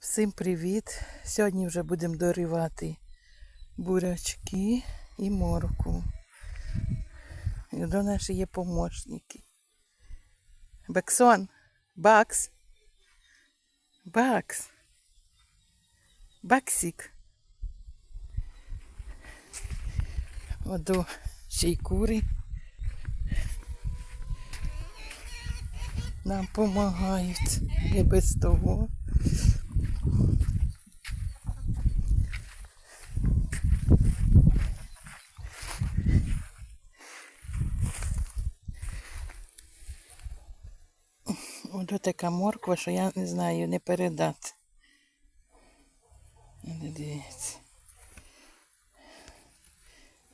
Всім привіт! Сьогодні вже будемо доривати бурячки і морку. До нас є помощники. Бексон, Бакс. Бакс. Баксик. Оду ще й кури. Нам допомагають. І без того. Ось така морква, що я не знаю, не передати. Не дивіться.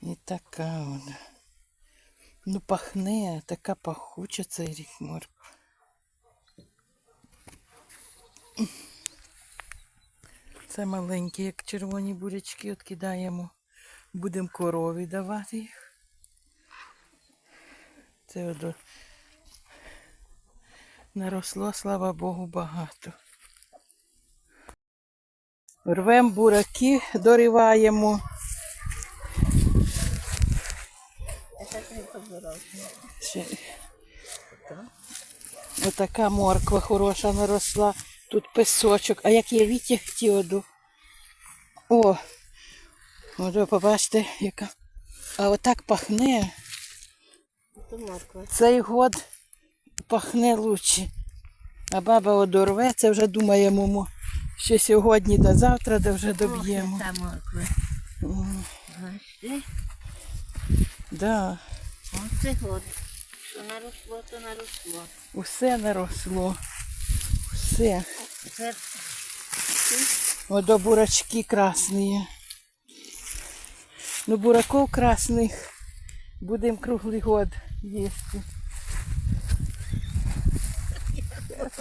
І така вона. Ну пахне, така пахуча цей рік морква. Це маленькі, як червоні бурячки, от кидаємо. Будемо корові давати їх. Це от наросло, слава Богу, багато. Рвемо бураки, дориваємо. Ще. Отака морква хороша наросла. Тут песочок. А як є вітяг тіоду. О! От ви побачите, яка. А отак пахне. То морква. Цей год пахне лучше. А баба одорве, це вже думаємо, мо, що сьогодні до завтра, де вже доб'ємо. Та? Да, Оце год. Що наросло, то наросло. усе наросло. Все. Ото бурачки красні. Ну, бураков красних будемо круглий год їсти.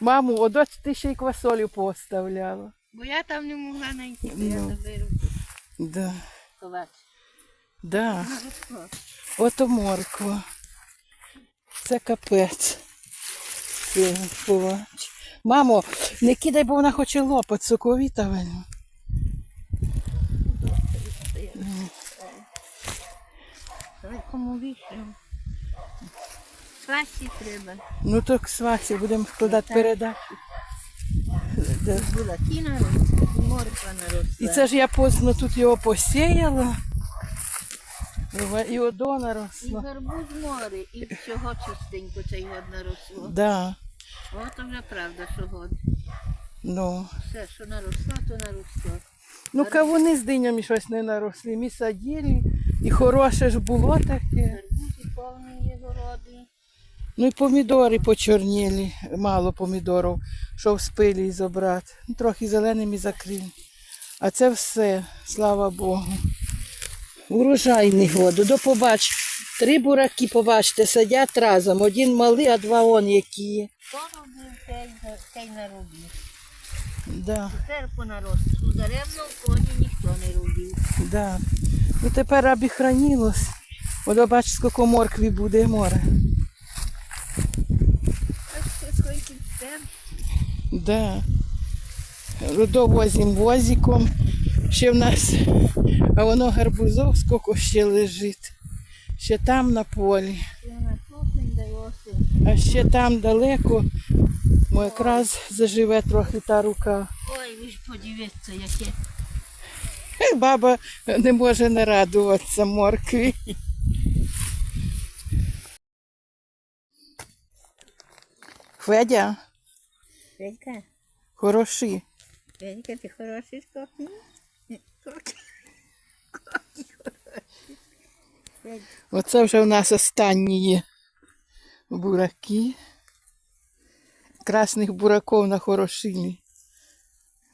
Маму, одось ти ще й квасолю поставляла. Бо я там не могла знайти, то Ну. я заберу. Да, Ковач. да. Ото морква. Це капець. Це. Мамо, не кидай, бо вона хоче лопать соковіта вельми. Давай кому вішаємо. Свасі треба. Ну то к свасі будемо складати Так. передачу. І морква наросла. І це ж я поздно тут його посіяла. І одо І наросло. гарбуз море, і всього чистенько цей год наросло. Да. От вже правда, що год. Ну. Все, що наросло, то наросло. Ну кавуни з динями щось не наросли. Ми садили, і хороше ж було таке. Городи. Ну і помідори почорніли, мало помідорів, що вспили забрати. Ну, трохи зеленими закрили. А це все, слава Богу. Урожайний год. До побач. Три бураки, побачите, сидять разом. Один малий, а два он які. Хто робив цей наробив? Да, Тепер по наросту. Даремно в коні ніхто не робив. да. Ну тепер аби хранілось. От бач, скільки моркві буде море. А ще скільки тепер? Да. Довозим возиком. Ще в нас, а воно гарбузов скільки ще лежить. Ще там на полі. А ще там далеко. Мо якраз заживе трохи та рука. Ой, ви ж подивіться, яке. Баба не може не радуватися моркві. Федя, Федька, хороші. Федька, ти хороший. Федька, Оце вже у нас останні є бураки. Красних бураків нахорошили.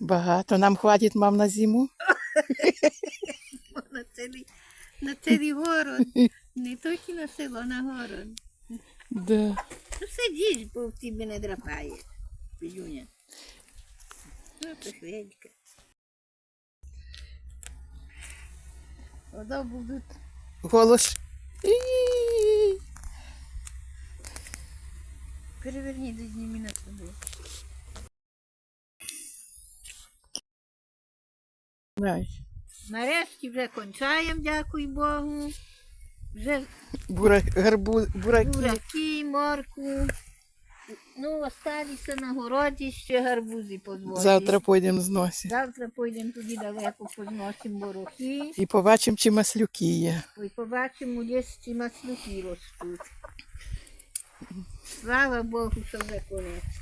Багато. Нам хватить мам на зиму. на цілий, на цілий город. Не тільки на село, на город. Да. Ну сидиш, бо в тебе не драпає июня. Ну, это тихленько. Вода будуть. Голос. Переверни до дні на туди. Right. Нарешті вже кончаємо, дякую Богу. Вже Бура, гарбу, бураки. бураки, морку. Ну, осталися на городі ще гарбузи позволили. Завтра пойдемо зносити. Завтра поїдемо туди далеко, позносимо борохи. І побачимо, чи маслюки є. І побачимо, де ці маслюки ростуть. Слава Богу, що вже конець.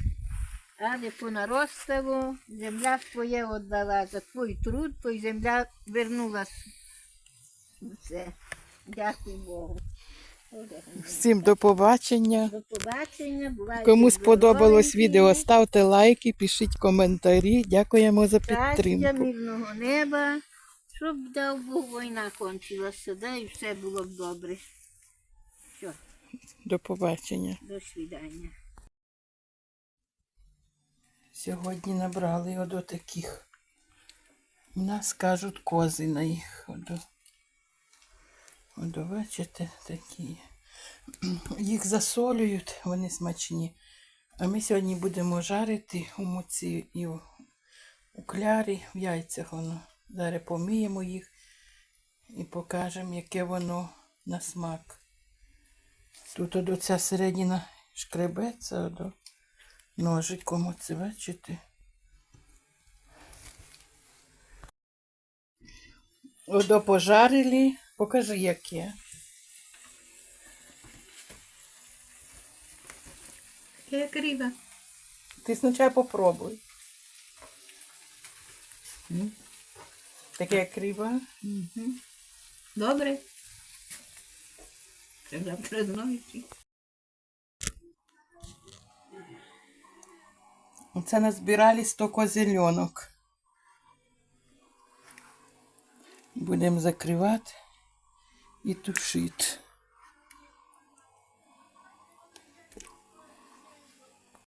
Але понаростало, земля своє віддала за твій труд, то й земля вернула все. Дякую Богу. Всім до побачення. До побачення. Бувайте Кому сподобалось здоровенькі. відео, ставте лайки, пишіть коментарі. Дякуємо за Щастя, підтримку. мирного неба, щоб дав Бог війна кончилася, да, і все було б добре. Все, До побачення. до свидання. Сьогодні набрали одо таких. У нас кажуть кози на їх. Одо, одо бачите, такі. Їх засолюють, вони смачні. А ми сьогодні будемо жарити у муці і у клярі, в яйцях воно. Зараз помиємо їх і покажемо, яке воно на смак. Тут одо ця середина шкребеться, одо ножиком оце, бачите. Одо пожарили. Покажи, яке. Як риба. Ти спочатку попробуй. Таке як риба. Добре. Треба признати. Це назбирали 100 козельонок. Будемо закривати і тушити.